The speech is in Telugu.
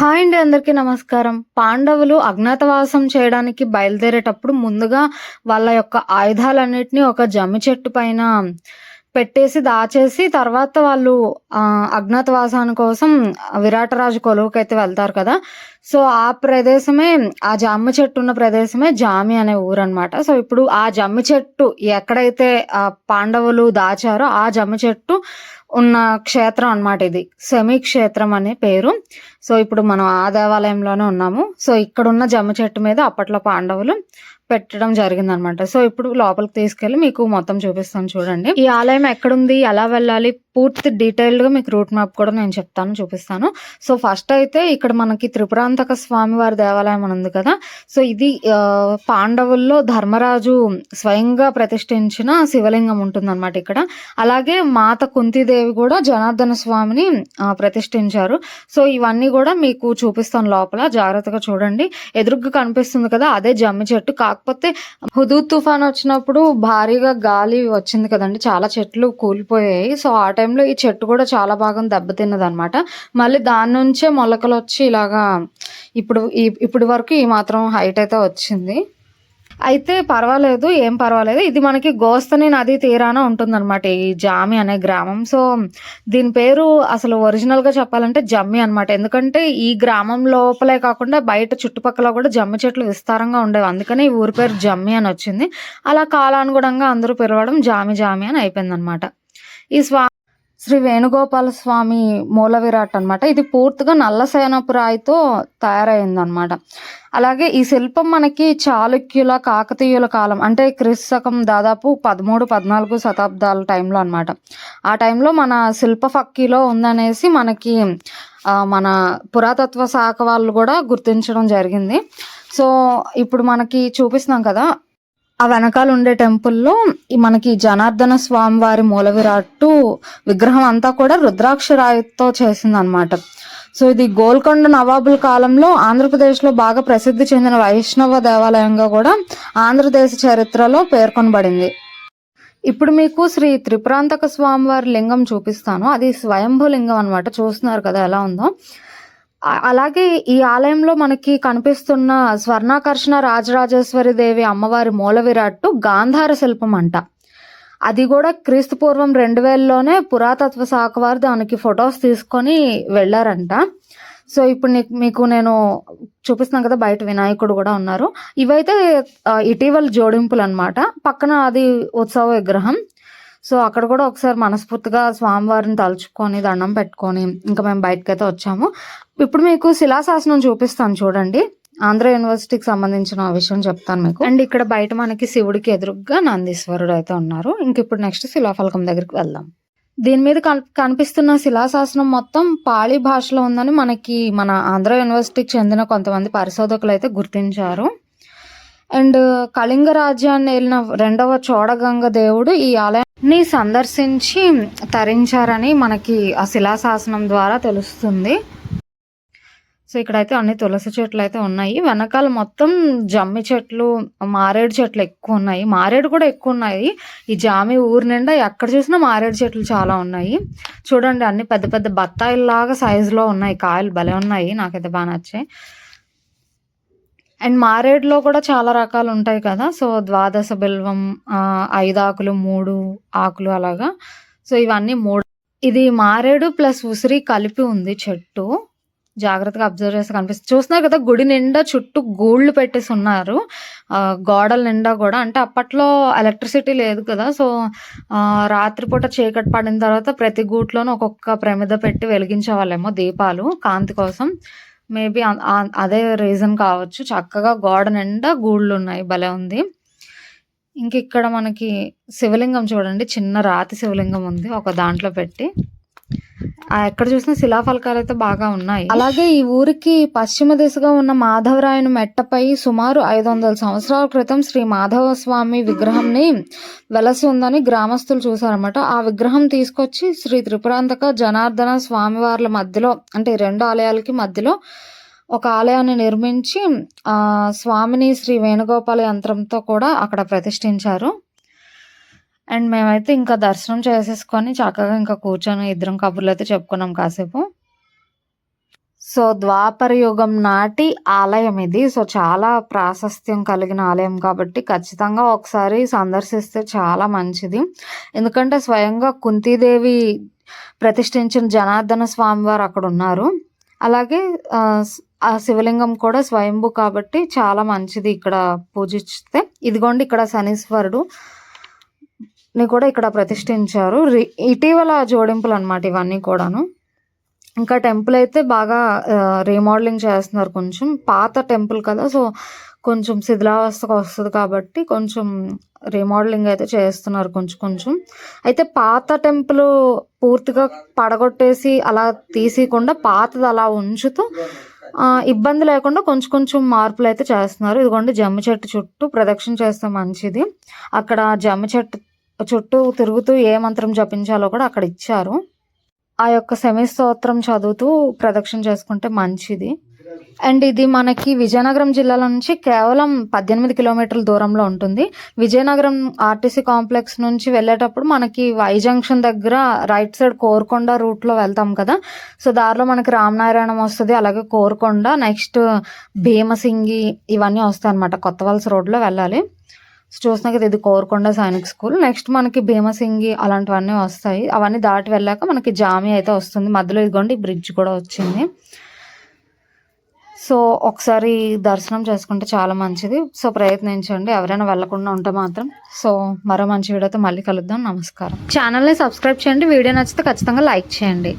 హాయ్ అండి అందరికీ నమస్కారం. పాండవులు అజ్ఞాతవాసం చేయడానికి బయలుదేరేటప్పుడు ముందుగా వాళ్ళ యొక్క ఆయుధాలన్నిటిని ఒక జమ్మి చెట్టు పైన పెట్టేసి దాచేసి తర్వాత వాళ్ళు అజ్ఞాతవాసాని కోసం విరాటరాజు కొలువుకైతే వెళ్తారు కదా. సో ఆ ప్రదేశమే ఆ జమ్మి చెట్టు ఉన్న ప్రదేశమే జామి అనే ఊరు అనమాట సో ఇప్పుడు ఆ జమ్మి చెట్టు ఎక్కడైతే పాండవులు దాచారో ఆ జమ్మి చెట్టు ఉన్న క్షేత్రం అన్నమాట ఇది. సెమీ క్షేత్రం అనే పేరు. సో ఇప్పుడు మనం ఆ దేవాలయంలోనే ఉన్నాము. సో ఇక్కడ ఉన్న చెట్టు మీద అప్పట్లో పాండవులు పెట్టడం జరిగింది అనమాట సో ఇప్పుడు లోపలికి తీసుకెళ్ళి మీకు మొత్తం చూపిస్తాను చూడండి. ఈ ఆలయం ఎక్కడుంది? ఎలా వెళ్ళాలి? పూర్తి డీటెయిల్డ్గా మీకు రూట్ మ్యాప్ కూడా నేను చెప్తాను చూపిస్తాను. సో ఫస్ట్ అయితే ఇక్కడ మనకి త్రిపురాంతక స్వామి వారి దేవాలయం అని ఉంది కదా. సో ఇది పాండవుల్లో ధర్మరాజు స్వయంగా ప్రతిష్ఠించిన శివలింగం ఉంటుందన్నమాట ఇక్కడ. అలాగే మాత కుంతిదేవి కూడా జనార్దన స్వామిని ప్రతిష్ఠించారు. సో ఇవన్నీ కూడా మీకు చూపిస్తాను లోపల. జాగ్రత్తగా చూడండి. ఎదురుగ్గా కనిపిస్తుంది కదా అదే జమ్మి చెట్టు. కాకపోతే హుదూ తుఫాన్ వచ్చినప్పుడు భారీగా గాలి వచ్చింది కదండి. చాలా చెట్లు కూలిపోయాయి. సో ఆ టైంలో ఈ చెట్టు కూడా చాలా భాగం దెబ్బతిన్నది అనమాట మళ్ళీ దాని నుంచే మొలకలు వచ్చి ఇలాగా ఇప్పుడు ఇప్పుడు వరకు ఈ మాత్రం హైట్ అయితే వచ్చింది. అయితే పర్వాలేదు ఏం పర్వాలేదు. ఇది మనకి గోస్తని నది తీరాన ఉంటుందన్నమాట ఈ జామి అనే గ్రామం. సో దీని పేరు అసలు ఒరిజినల్గా చెప్పాలంటే జమ్మి అన్నమాట. ఎందుకంటే ఈ గ్రామం లోపలే కాకుండా బయట చుట్టుపక్కల కూడా జమ్మి చెట్లు విస్తారంగా ఉండేవి. అందుకని ఈ ఊరి పేరు జమ్మి అని వచ్చింది. అలా కాలానుగుణంగా అందరూ పిలవడం జామి జామి అని అయిపోయింది అనమాట ఈ స్వా శ్రీ వేణుగోపాల స్వామి మూల విరాట్ అనమాట ఇది పూర్తిగా నల్ల సేనపు రాయితో అలాగే ఈ శిల్పం మనకి చాళుక్యుల కాకతీయుల కాలం అంటే క్రీస్తు శకం దాదాపు పదమూడు పద్నాలుగు శతాబ్దాల టైంలో అనమాట ఆ టైంలో మన శిల్ప ఫక్కీలో ఉందనేసి మనకి మన పురాతత్వ శాఖ వాళ్ళు కూడా గుర్తించడం జరిగింది. సో ఇప్పుడు మనకి చూపిస్తున్నాం కదా ఆ వెనకాల ఉండే టెంపుల్లో మనకి జనార్దన స్వామి వారి మూల విరాట్టు విగ్రహం అంతా కూడా రుద్రాక్ష రాయితో చేసింది అనమాట సో ఇది గోల్కొండ నవాబుల కాలంలో ఆంధ్రప్రదేశ్లో బాగా ప్రసిద్ధి చెందిన వైష్ణవ దేవాలయంగా కూడా ఆంధ్రదేశ చరిత్రలో పేర్కొనబడింది. ఇప్పుడు మీకు శ్రీ త్రిపురాంతక స్వామివారి లింగం చూపిస్తాను. అది స్వయంభూ లింగం అనమాట చూస్తున్నారు కదా ఎలా ఉందో. అలాగే ఈ ఆలయంలో మనకి కనిపిస్తున్న స్వర్ణాకర్షణ రాజరాజేశ్వరి దేవి అమ్మవారి మూల విరాట్టు గాంధార శిల్పం అంట. అది కూడా క్రీస్తు పూర్వం రెండు వేలలోనే పురాతత్వ శాఖ వారు దానికి ఫొటోస్ తీసుకొని వెళ్ళారంట. సో ఇప్పుడు నీకు మీకు నేను చూపిస్తున్నాను కదా బయట వినాయకుడు కూడా ఉన్నారు. ఇవైతే ఇటీవల జోడింపులు అన్నమాట పక్కన అది ఉత్సవ విగ్రహం. సో అక్కడ కూడా ఒకసారి మనస్ఫూర్తిగా స్వామివారిని తలుచుకొని దండం పెట్టుకొని ఇంకా మేము బయటకైతే వచ్చాము. ఇప్పుడు మీకు శిలాశాసనం చూపిస్తాను చూడండి. ఆంధ్ర యూనివర్సిటీకి సంబంధించిన విషయం చెప్తాను మీకు. అండ్ ఇక్కడ బయట మనకి శివుడికి ఎదురుగా నందీశ్వరుడు అయితే ఉన్నారు. ఇంక ఇప్పుడు నెక్స్ట్ శిలాఫలకం దగ్గరికి వెళ్దాం. దీని మీద కన్- కనిపిస్తున్న శిలాశాసనం మొత్తం పాళీ భాషలో ఉందని మనకి మన ఆంధ్ర యూనివర్సిటీకి చెందిన కొంతమంది పరిశోధకులు అయితే గుర్తించారు. అండ్ కళింగ రాజ్యాన్ని వెళ్ళిన రెండవ చోడగంగ దేవుడు ఈ ఆలయం ని సందర్శించి తరించారని మనకి ఆ శిలాశాసనం ద్వారా తెలుస్తుంది. సో ఇక్కడైతే అన్ని తులసి చెట్లు అయితే ఉన్నాయి. వెనకాల మొత్తం జమ్మి చెట్లు మారేడు చెట్లు ఎక్కువ ఉన్నాయి. మారేడు కూడా ఎక్కువ ఉన్నాయి. ఈ జామి ఊరు నిండా ఎక్కడ చూసినా మారేడు చెట్లు చాలా ఉన్నాయి. చూడండి అన్ని పెద్ద పెద్ద బత్తాయిల్లాగా సైజులో ఉన్నాయి. కాయలు భలే ఉన్నాయి. నాకైతే బాగా నచ్చాయి. అండ్ మారేడులో కూడా చాలా రకాలు ఉంటాయి కదా. సో ద్వాదశ బిల్వం ఐదు ఆకులు మూడు ఆకులు అలాగా. సో ఇవన్నీ మూడు. ఇది మారేడు ప్లస్ ఉసిరి కలిపి ఉంది చెట్టు. జాగ్రత్తగా అబ్జర్వ్ చేస్తే కనిపిస్తుంది. చూస్తున్నారు కదా గుడి నిండా చుట్టూ గూళ్ళు పెట్టేసి ఉన్నారు. గోడల నిండా కూడా. అంటే అప్పట్లో ఎలక్ట్రిసిటీ లేదు కదా. సో రాత్రిపూట చీకటి పడిన తర్వాత ప్రతి గూట్లోనూ ఒక్కొక్క ప్రమిద పెట్టి వెలిగించేవాళ్ళేమో దీపాలు కాంతి కోసం. మేబీ అదే రీజన్ కావచ్చు. చక్కగా గోడ నిండా గూళ్ళు ఉన్నాయి భలే ఉంది. ఇంక ఇక్కడ మనకి శివలింగం చూడండి. చిన్న రాతి శివలింగం ఉంది. ఒక దాంట్లో పెట్టి. ఎక్కడ చూసినా శిలాఫలకాలు అయితే బాగా ఉన్నాయి. అలాగే ఈ ఊరికి పశ్చిమ దిశగా ఉన్న మాధవరాయను మెట్టపై సుమారు ఐదు వందల సంవత్సరాల క్రితం శ్రీ మాధవ స్వామి విగ్రహంని వెలసి ఉందని గ్రామస్తులు చూసారన్నమాట ఆ విగ్రహం తీసుకొచ్చి శ్రీ త్రిపురాంతక జనార్దన స్వామివార్ల మధ్యలో అంటే రెండు ఆలయాలకి మధ్యలో ఒక ఆలయాన్ని నిర్మించి ఆ స్వామిని శ్రీ వేణుగోపాల యంత్రంతో కూడా అక్కడ ప్రతిష్ఠించారు. అండ్ మేమైతే ఇంకా దర్శనం చేసేసుకొని చక్కగా ఇంకా కూర్చొని ఇద్దరం కబుర్లు అయితే చెప్పుకున్నాం కాసేపు. సో ద్వాపర యుగం నాటి ఆలయం ఇది. సో చాలా ప్రాశస్త్యం కలిగిన ఆలయం కాబట్టి ఖచ్చితంగా ఒకసారి సందర్శిస్తే చాలా మంచిది. ఎందుకంటే స్వయంగా కుంతీదేవి ప్రతిష్ఠించిన జనార్దన స్వామి వారు అక్కడ ఉన్నారు. అలాగే ఆ, ఆ శివలింగం కూడా స్వయంభు కాబట్టి చాలా మంచిది ఇక్కడ పూజిస్తే. ఇదిగోండి ఇక్కడ శనీశ్వరుడు. ని కూడా ఇక్కడ ప్రతిష్ఠించారు. రి- ఇటీవల జోడింపులు అనమాట ఇవన్నీ కూడాను. ఇంకా టెంపుల్ అయితే బాగా రీమోడలింగ్ చేస్తున్నారు కొంచెం. పాత టెంపుల్ కదా సో కొంచెం శిథిలావస్థకు వస్తుంది కాబట్టి కొంచెం రీమోడలింగ్ అయితే చేస్తున్నారు కొంచెం కొంచెం. అయితే పాత టెంపుల్ పూర్తిగా పడగొట్టేసి అలా తీసేయకుండా పాతది అలా ఉంచుతూ ఇబ్బంది లేకుండా కొంచెం కొంచెం మార్పులు అయితే చేస్తున్నారు. ఇదిగోండి జమ్మి చెట్టు చుట్టూ ప్రదక్షిణ చేస్తే మంచిది. అక్కడ జమ్మి చెట్టు చుట్టూ తిరుగుతూ ఏ మంత్రం జపించాలో కూడా అక్కడ ఇచ్చారు. ఆ యొక్క సెమీ స్తోత్రం చదువుతూ ప్రదక్షిణ చేసుకుంటే మంచిది. అండ్ ఇది మనకి విజయనగరం జిల్లాల నుంచి కేవలం పద్దెనిమిది కిలోమీటర్ల దూరంలో ఉంటుంది. విజయనగరం ఆర్టీసీ కాంప్లెక్స్ నుంచి వెళ్ళేటప్పుడు మనకి వై జంక్షన్ దగ్గర రైట్ సైడ్ కోరుకొండ రూట్లో వెళ్తాం కదా. సో దారిలో మనకి రామనారాయణం వస్తుంది అలాగే కోరుకొండ నెక్స్ట్ భీమసింగి ఇవన్నీ వస్తాయి అనమాట కొత్త వలస రోడ్లో వెళ్ళాలి. సో ఇది కోరకొండ సైనిక్ స్కూల్. నెక్స్ట్ మనకి భీమసింగి అలాంటివన్నీ వస్తాయి. అవన్నీ దాటి వెళ్ళాక మనకి జామి అయితే వస్తుంది. మధ్యలో ఇదిగోండి బ్రిడ్జ్ కూడా వచ్చింది. సో ఒకసారి దర్శనం చేసుకుంటే చాలా మంచిది. సో ప్రయత్నించండి. ఎవరైనా వెళ్ళకుండా ఉంటే మాత్రం. సో మరో మంచి వీడియోతో మళ్ళీ కలుద్దాం. నమస్కారం. ఛానల్ని సబ్స్క్రైబ్ చేయండి. వీడియో నచ్చితే ఖచ్చితంగా లైక్ చేయండి.